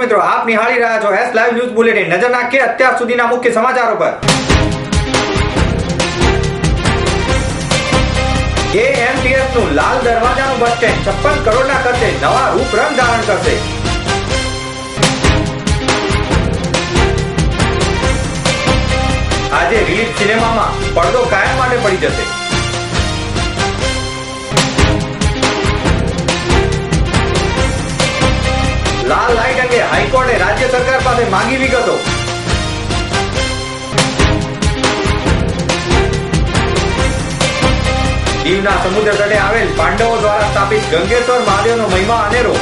મિત્રો, આપ નિહાળી રહ્યા છો એસ લાઈવ ન્યૂઝ બુલેટિન નજર નાખીએ અત્યાર સુધીના મુખ્ય સમાચારો પર. એએમટીએસનું લાલ દરવાજાનું બસ સ્ટેન્ડ છપ્પન કરોડના ખર્ચે નવા રૂપ રંગ ધારણ કરશે. આજે રિલીઝ સિનેમામાં પડદો કાયમ માટે પડી જશે. લાલ લાઇટ અંગે હાઈકોર્ટે રાજ્ય સરકાર પાસે માંગી વિગતો. દીવના સમુદ્ર તટે આવેલ પાંડવો દ્વારા સ્થાપિત ગંગેશ્વર મહાદેવનો મહિમા અનેરો.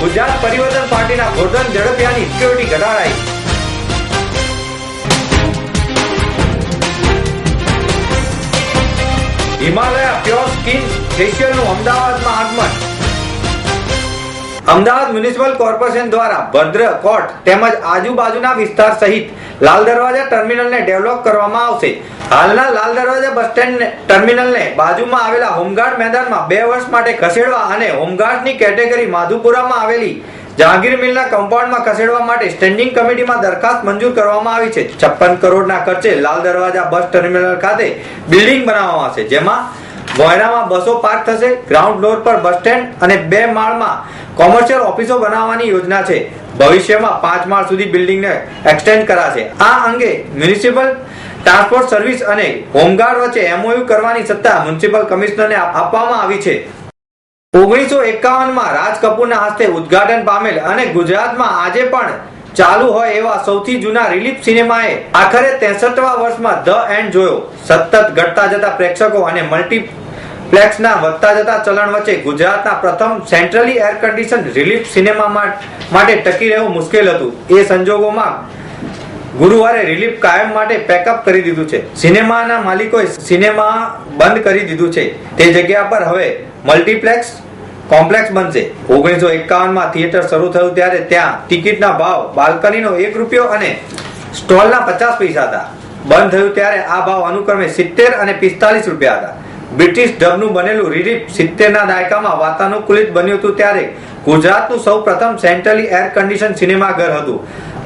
ગુજરાત પરિવર્તન પાર્ટીના ગોરધન ઝડપિયાની સિક્યોરિટી ઘટાડાઈ. હિમાલયા પ્યોર સ્કિન ફેશિયલનું અમદાવાદમાં આગમન. અમદાવાદ મ્યુનિસિપલ કોર્પોરેશન દ્વારા ભદ્ર કોટ તેમજ આજુબાજુના વિસ્તાર સહિત લાલ દરવાજા ટર્મિનલને ડેવલપ કરવામાં આવશે. હાલના લાલ દરવાજા બસ સ્ટેન્ડ ટર્મિનલને બાજુમાં આવેલા હોમગાર્ડ મેદાનમાં બે વર્ષ માટે ખસેડવા અને હોમગાર્ડની કેટેગરી માધુપુરામાં આવેલી જહાંગીર મિલના કમ્પાઉન્ડમાં ખસેડવા માટે સ્ટેન્ડિંગ કમિટીમાં દરખાસ્ત મંજૂર કરવામાં આવી છે. છપ્પન કરોડના ખર્ચે લાલ દરવાજા બસ ટર્મિનલ ખાતે બિલ્ડિંગ બનાવવામાં આવશે, જેમાં મોયરામાં બસો પાર્ક થશે, ગ્રાઉન્ડ ફ્લોર પર બસ સ્ટેન્ડ અને બે માળમાં કોમર્શિયલ ઓફિસો બનાવવાની યોજના છે. ભવિષ્યમાં પાંચ માળ સુધી બિલ્ડિંગને એક્સટેન્ડ કરાશે. આ અંગે મ્યુનિસિપલ ટ્રાન્સપોર્ટ સર્વિસ અને હોમગાર્ડ વચ્ચે એમઓયુ કરવાની સત્તા મ્યુનિસિપલ કમિશનરને આપવામાં આવી છે. ઓગણીસો એકાવનમાં રાજ કપૂરના હસ્તે ઉદ્ઘાટન પામેલ અને ગુજરાતમાં આજે પણ ચાલુ હોય એવા સૌથી જૂના રિલીફ સિનેમાએ આખરે ત્રેસઠવા વર્ષમાં ધ એન્ડ જોયો. સતત ઘટતા જતા પ્રેક્ષકો અને મલ્ટીપ્લેક્સના વધતા જતા ચલણ વચ્ચે ગુજરાતના પ્રથમ centrally air condition relief cinema માટે ટકી રહેવું મુશ્કેલ હતું. એ સંજોગોમાં ગુરુવારે રિલીફ કાયમ માટે પેકઅપ કરી દીધું છે. સિનેમાના માલિકોએ સિનેમા બંધ કરી દીધું છે. તે જગ્યા પર હવે મલ્ટીપ્લેક્સ કોમ્પ્લેક્સ બનશે. ઓગણીસો એકાવનમાં થિયેટર શરૂ થયું ત્યારે ત્યાં ટિકિટના ભાવ, બાલ્કનીનો એક રૂપિયો અને સ્ટોલના પચાસ પૈસા હતા. બંધ થયું ત્યારે આ ભાવ અનુક્રમે સિત્તેર અને પિસ્તાલીસ રૂપિયા હતા. બ્રિટિશ ઢબનું બનેલું રિલીફ સિત્તેરના દાયકામાં વાતાનુકૂલિત બન્યું હતું ત્યારે ગુજરાતનું સૌ પ્રથમ સેન્ટ્રલી એર કન્ડિશન સિનેમાઘર હતું.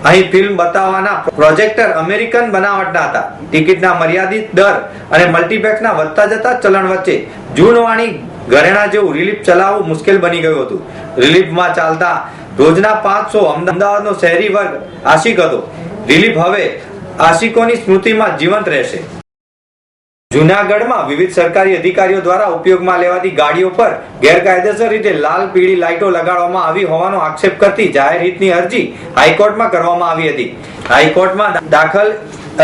અહીં ફિલ્મ બતાવવાના પ્રોજેક્ટર અમેરિકન બનાવટના હતા. ટિકિટના મર્યાદિત દર અને મલ્ટીપ્લેક્સના વધતા જતા ચલણ વચ્ચે જૂનવાણી ઘરેણા જેવું રિલીફ ચલાવવું મુશ્કેલ બની ગયું હતું. રિલીફમાં ચાલતા રોજના પાંચસો અમદાવાદનો શહેરી વર્ગ આશિક હતો. રિલીફ હવે આશિકોની સ્મૃતિમાં જીવંત રહેશે. જુનાગઢમાં વિવિધ સરકારી અધિકારીઓ દ્વારા ઉપયોગમાં લેવાતી ગાડીઓ પર ગેરકાયદેસર રીતે લાલ પીળી લાઇટો લગાડવામાં આવી હોવાનો આક્ષેપ કરતી જાહેર હિતની અરજી હાઈકોર્ટમાં કરવામાં આવી હતી. હાઈકોર્ટમાં દાખલ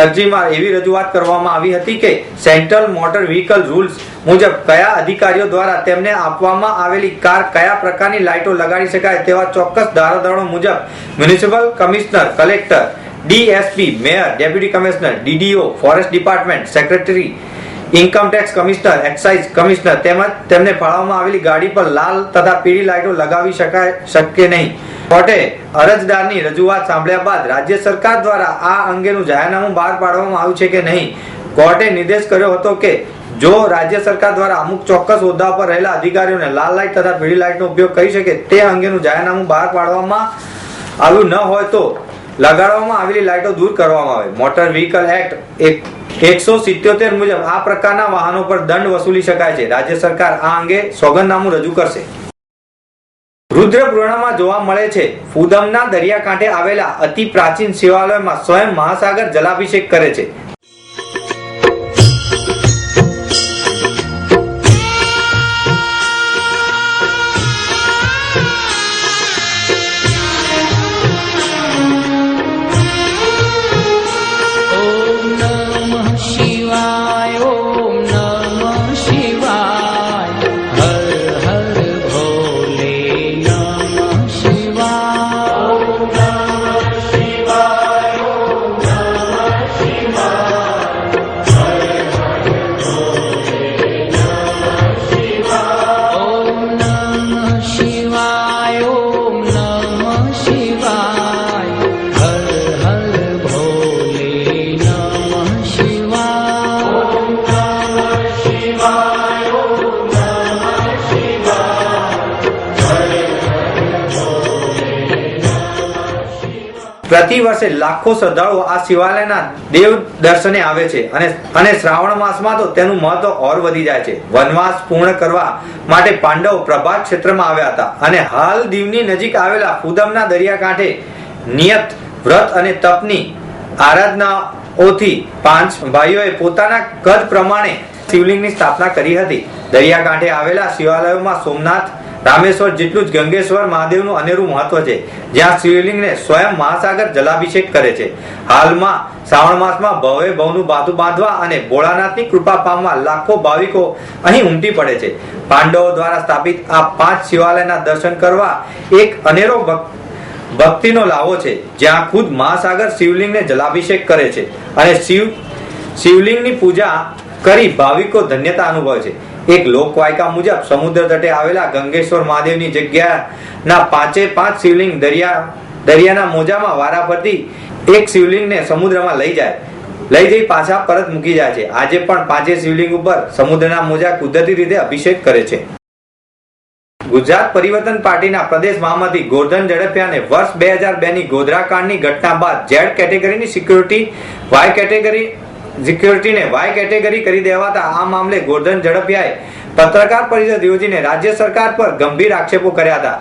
અરજીમાં એવી રજૂઆત કરવામાં આવી હતી કે સેન્ટ્રલ મોટર વ્હીકલ રૂલ્સ મુજબ કયા અધિકારીઓ દ્વારા તેમને આપવામાં આવેલી કાર કયા પ્રકારની લાઇટો લગાડી શકાય તેવા ચોક્કસ ધારાધોરણો મુજબ municipal commissioner, collector, DSP, mayor, deputy commissioner, DDO, forest department, secretary income tax commissioner excise commissioner તેમજ તેમને ફાળવવામાં આવેલી ગાડી પર લાલ તથા પીળી લાઇટો લગાવી શકાય, શક્ય નહીં. કોર્ટે અરજદારની રજૂઆત સાંભળ્યા બાદ રાજ્ય સરકાર દ્વારા આ અંગેનું જાહેરનામું બહાર પાડવામાં આવ્યું છે કે નહીં? કોર્ટે નિર્દેશ કર્યો હતો કે જો રાજ્ય સરકાર દ્વારા અમુક ચોક્કસ હોદ્દા પર રહેલા અધિકારીઓને લાલ લાઇટ તથા પીળી લાઇટનો ઉપયોગ કરી શકે તે અંગેનું જાહેરનામું બહાર પાડવામાં આવ્યું ન હોય તો લગાડવામાં આવેલી લાઇટો દૂર કરવામાં આવે. મોટર વ્હીકલ એક્ટ એકસો સિત્યોતેર મુજબ આ પ્રકારના વાહનો પર દંડ વસૂલી શકાય છે. રાજ્ય સરકાર આ અંગે સોગંદનામું રજૂ કરશે. રુદ્રપુરાણમાં જોવા મળે છે ફુદમના દરિયાકાંઠે આવેલા અતિ પ્રાચીન શિવાલયમાં સ્વયં મહાસાગર જલાભિષેક કરે છે. પ્રતિ વર્ષે લાખો શ્રદ્ધાળુઓ આ શિવાલયના દેવ દર્શને આવે છે અને અને શ્રાવણ માસમાં તો તેનું મહત્વ ઓર વધી જાય છે. વનવાસ પૂર્ણ કરવા માટે પાંડવ પ્રભાત ક્ષેત્રમાં આવ્યા હતા અને હાલ દીવની નજીક આવેલા ફુદમના દરિયાકાંઠે નિયત વ્રત અને તપની આરાધનાઓથી પાંચ ભાઈઓએ પોતાના કદ પ્રમાણે શિવલિંગની સ્થાપના કરી હતી. દરિયાકાંઠે આવેલા શિવાલયોમાં સોમનાથ રામેશ્વર જેટલું જ ગંગેશ્વર મહાદેવનું અનેરું મહત્વ છે, જ્યાં શિવલિંગને સ્વયં મહાસાગર જલાભિષેક કરે છે. હાલમાં શ્રાવણ માસમાં ભવે ભવનું બાધું બાંધવા અને ભોળાનાથની કૃપા પામવા લાખો ભાવિકો અહીં ઉમટી પડે છે. પાંડવો દ્વારા સ્થાપિત આ પાંચ શિવાલયના દર્શન કરવા એક અનેરો ભક્તિનો લાવો છે, જ્યાં ખુદ મહાસાગર શિવલિંગને જલાભિષેક કરે છે. અને શિવ, શિવલિંગની પૂજા કરી ભાવિકો ધન્યતા અનુભવે છે. એક લોકવાયકા મુજબ સમુદ્ર તટે આવેલા ગંગેશ્વર મહાદેવની જગ્યાના પાંચે પાંચ શિવલિંગ દરિયા, દરિયાના મોજામાં વારાફરતી એક શિવલિંગને સમુદ્રમાં લઈ જાય. લઈ જઈ પાછા પરત મૂકી જાય છે. આજે પણ પાંચે શિવલિંગ ઉપર સમુદ્રના મોજા કુદરતી રીતે અભિષેક કરે છે. ગુજરાત પરિવર્તન પાર્ટીના પ્રદેશ મહામંત્રી ગોરધન ઝડપિયાને વર્ષ બે હજાર બેની ગોધરાકાંડની ગોધરા કાંડની ઘટના બાદ ઝેડ કેટેગરીની સિક્યુરિટી વાય કેટેગરી સિક્યુરિટીને વાય કેટેગરી કરી દેવાતા આ મામલે ગોરધન ઝડપિયાએ પત્રકાર પરિષદ યોજીને રાજ્ય સરકાર પર ગંભીર આક્ષેપો કર્યા હતા.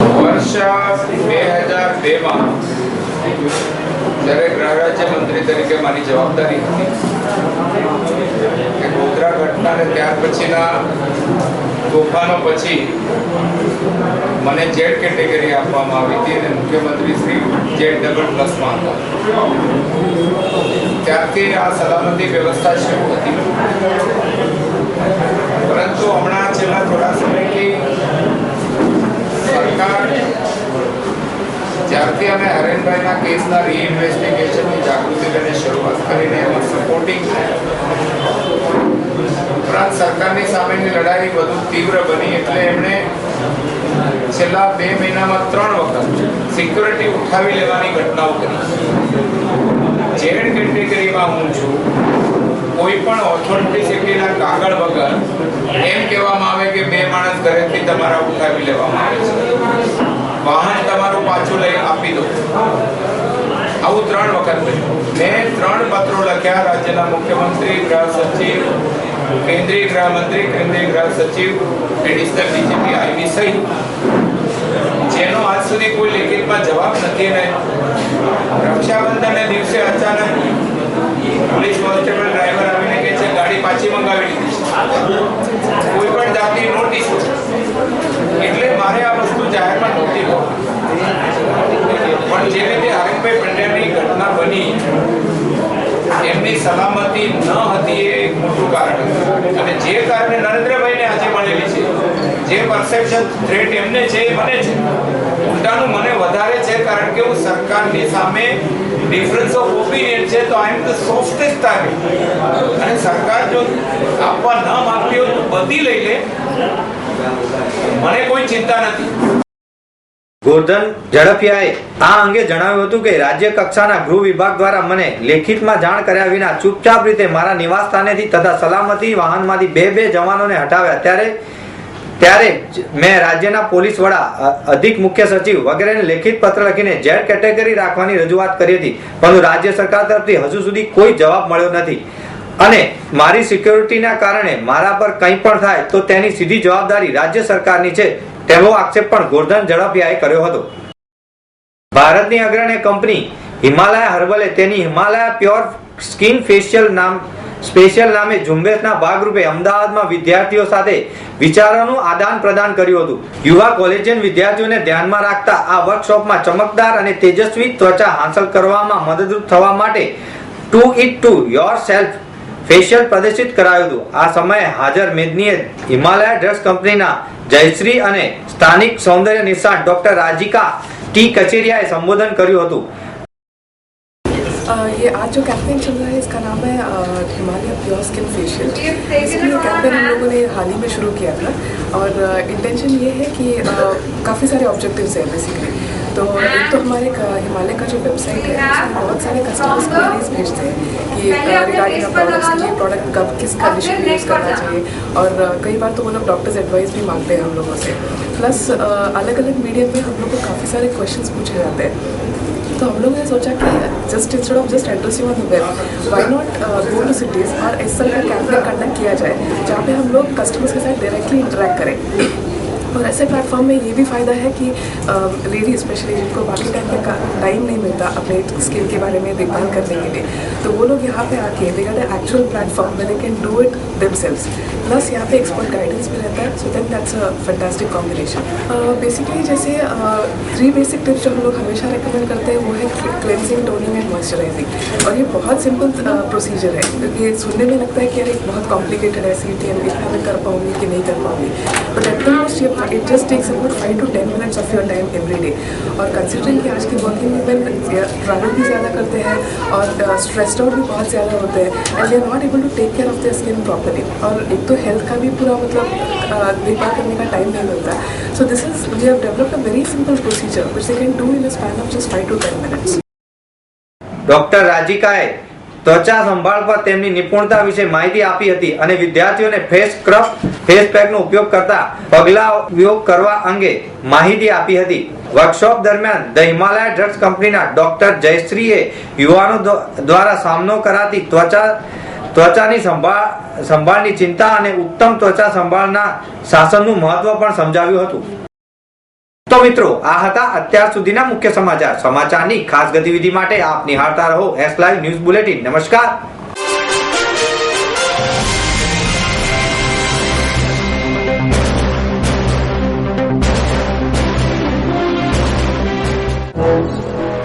વર્ષ બે હજાર બેમાં તરીકે જવાબદારી ગોધરા ઘટના ત્યાર પછીના તોફાનો પછી મને જેડ કેટેગરી આપવામાં આવી હતી અને મુખ્યમંત્રી શ્રી જેડ ડબલ પ્લસમાં હતા ત્યારથી આ સલામતી વ્યવસ્થા શરૂ હતી. પરંતુ હમણાં છેલ્લા થોડા સમયથી સરકાર જ્યારથી અમે હરેનભાઈના કેસના રીઇન્વેસ્ટિગેશનની જાગૃતિ લઈને શરૂઆત કરીને એમાં સપોર્ટિંગ ઉપરાંત સરકારની સામેની લડાઈ વધુ તીવ્ર બની એટલે એમણે છેલ્લા બે મહિનામાં ત્રણ વખત સિક્યોરિટી ઉઠાવી લેવાની ઘટનાઓ કરી. જેડ કેટેગરીમાં હું છું, કોઈ પણ ઓથોરિટીસિટીના કાગળ વગર એમ કહેવામાં આવે કે બે માણસ ઘરેથી તમારા ઉઠાવી લેવામાં આવે છે. વાહન તમારું પાછું લઈ આપી દો. આવું ત્રણ વખત મેં ત્રણ પત્રો લખ્યા રાજ્યના મુખ્યમંત્રી ગૃહ સચિવ કેન્દ્રીય ગૃહમંત્રી, કેન્દ્રીય ગૃહ સચિવ એડિશનલ ડીજીપી આઈવી સહિત જેનો આજ સુધી કોઈ લેખિતમાં જવાબ નથી અને રક્ષાબંધનને દિવસે અચાનક પોલીસ કોન્સ્ટેબલ ડ્રાઈવર આવીને કહે છે, ગાડી પાછી મંગાવી લીધી. કોઈ પણ જાતની નોટિસ એટલે મારે આ વસ્તુ જાહેરમાં નહોતી હોતી પણ જે રીતે હરેકભાઈ પંડ્યાની ઘટના બની એમની સલામતી ન હતી એ એક મોટું કારણ હતું અને જે કારણે નરેન્દ્રભાઈને આજે મળેલી છે જે પરસેપ્શન થ્રેટ એમને છે એ મને છે ઉલટાનું મને વધારે છે કારણ કે હું સરકારની સામે ડિફરન્સ ઓફ ઓપિનિયન છે તો આઈ એમ ધ સોફ્ટેસ્ટ ટાર્ગેટ અને સરકાર જો આપવા ન માંગતી હોય તો બધી લઈ લે. મને કોઈ ચિંતા નથી. ગોરધન ઝડપિયાએ આ અંગે જણાવ્યું હતું કે રાજ્ય કક્ષાના ગૃહ વિભાગ દ્વારા મને લેખિતમાં જાણ કર્યા વિના ચૂપચાપ રીતે મારા નિવાસ સ્થાનેથી તથા સલામતી વાહનમાંથી બે બે જવાનોને હટાવ્યા. ત્યારે ત્યારે મેં રાજ્યના પોલીસ વડા અધિક મુખ્ય સચિવ વગેરેને લેખિત પત્ર લખીને ઝેડ કેટેગરી રાખવાની રજૂઆત કરી હતી. પરંતુ રાજ્ય સરકાર તરફથી હજુ સુધી કોઈ જવાબ મળ્યો નથી. અને મારી સિક્યોરિટીના કારણે મારા પર કંઈ પણ થાય તો તેની સીધી જવાબદારી રાજ્ય સરકારની છે, તેવો આક્ષેપ પણ ગોરધન ઝડપિયાએ કર્યો હતો. ભારતની અગ્રણી કંપની હિમાલયા હર્બલે તેની હિમાલયા પ્યોર સ્કિન ફેશિયલ નામ સ્પેશિયલ નામે ઝુંબેશના ભાગરૂપે અમદાવાદમાં વિદ્યાર્થીઓ સાથે વિચારોનું આદાન પ્રદાન કર્યું હતું. યુવા કોલેજિયન વિદ્યાર્થીઓને ધ્યાનમાં રાખતા આ વર્કશોપમાં ચમકદાર અને તેજસ્વી ત્વચા હાંસલ કરવામાં મદદરૂપ થવા માટે to it to yourself facial પ્રદર્શિત કરાયું હતું. આ સમયે હાજર મેદનીએ હિમાલયા ડ્રેસ કંપનીના જયશ્રી અને સ્થાનિક સૌંદર્ય નિષ્ણાત ડોક્ટર રાજીકા ટી કચેરિયાએ સંબોધન કર્યું હતું. ये आज जो कैंपेन चल रहा है इसका नाम है हिमालय प्योर स्किन फेशियल ये कैंपेन हम लोगों ने हाल ही में शुरू किया था। और इंटेंशन ये है कि काफ़ी सारे ऑब्जेक्टिव्स हैं बेसिकली तो एक तो हमारे हिमालय का जो वेबसाइट है उसमें बहुत सारे कस्टमर्स क्वेरीज भेजते हैं कि रिगार्डिंग प्रोडक्ट्स ये प्रोडक्ट कब किस कंडीशन में यूज़ करना चाहिए। और कई बार तो वो लोग डॉक्टर्स एडवाइस भी मांगते हैं हम लोगों से। प्लस अलग अलग मीडियम में हम लोग को काफ़ी सारे क्वेश्चंस पूछे जाते हैं। तो हम लोग ने सोचा कि just instead of just addressing on the web why not go to cities और इस तरह का कैंपेन कंडक्ट किया जाए, जहाँ पे हम लोग कस्टमर्स के साथ डायरेक्टली इंटरेक्ट करें। और ऐसे प्लेटफॉर्म में ये भी फ़ायदा है कि लेडी स्पेशली जिनको बाकी टाइम पे टाइम नहीं मिलता अपने स्किल के बारे में देखभाल करने के लिए तो वो लोग यहाँ पे आके दे एक्चुअल प्लेटफॉर्म में they can do it themselves plus यहाँ पे एक्सपर्ट गाइडेंस भी रहता है so then that's a fantastic combination basically जैसे थ्री बेसिक टिप्स जो हम लोग हमेशा रिकमेंड करते हैं, वो है क्लेंजिंग टोनिंग एंड मॉइस्चराइजिंग और ये बहुत सिंपल प्रोसीजर है. क्योंकि सुनने में लगता है कि अरे बहुत कॉम्प्लिकेटेड है सी टी एम इतना मैं कर पाऊँगी कि नहीं कर पाऊँगी. बट एट द मोस्ट ये it just takes about five to ten minutes of your time every day और कंसिडरिंग कि आज की वर्किंग वुमेन ट्रैवल भी ज़्यादा करते हैं और स्ट्रेस्ड आउट भी बहुत ज़्यादा होते हैं and they are not able to take care of their skin properly और एक तो हेल्थ का भी पूरा मतलब अ, देखभाल करने का टाइम नहीं मिलता so this is we have developed a very simple procedure which they can do in a span of just five to ten minutes doctor રાજીકાએ ત્વચા સંભાળ પર તેમની નિપુણતા વિશે માહિતી આપી હતી અને વિદ્યાર્થીઓને ફેસ સ્ક્રબ ફેસ પેકનો ઉપયોગ કરતા પગલા ઉપયોગ કરવા અંગે માહિતી આપી હતી વર્કશોપ દરમિયાન ધ હિમાલય ડ્રગ્સ કંપનીના ડોક્ટર જયશ્રીએ યુવાનો દ્વ- દ્વારા સામનો કરાતી ત્વચા ત્વચાની સંભાળ સંભાળની ચિંતા અને ઉત્તમ ત્વચા સંભાળના શાસનનું મહત્વ પણ સમજાવ્યું હતું. તો મિત્રો, આ હતા અત્યાર સુધીના મુખ્ય સમાચાર. સમાચારની ખાસ ગતિવિધિ માટે આપ નિહાળતા રહો. એસ લાઈવ ન્યૂઝ બુલેટિન નમસ્કાર.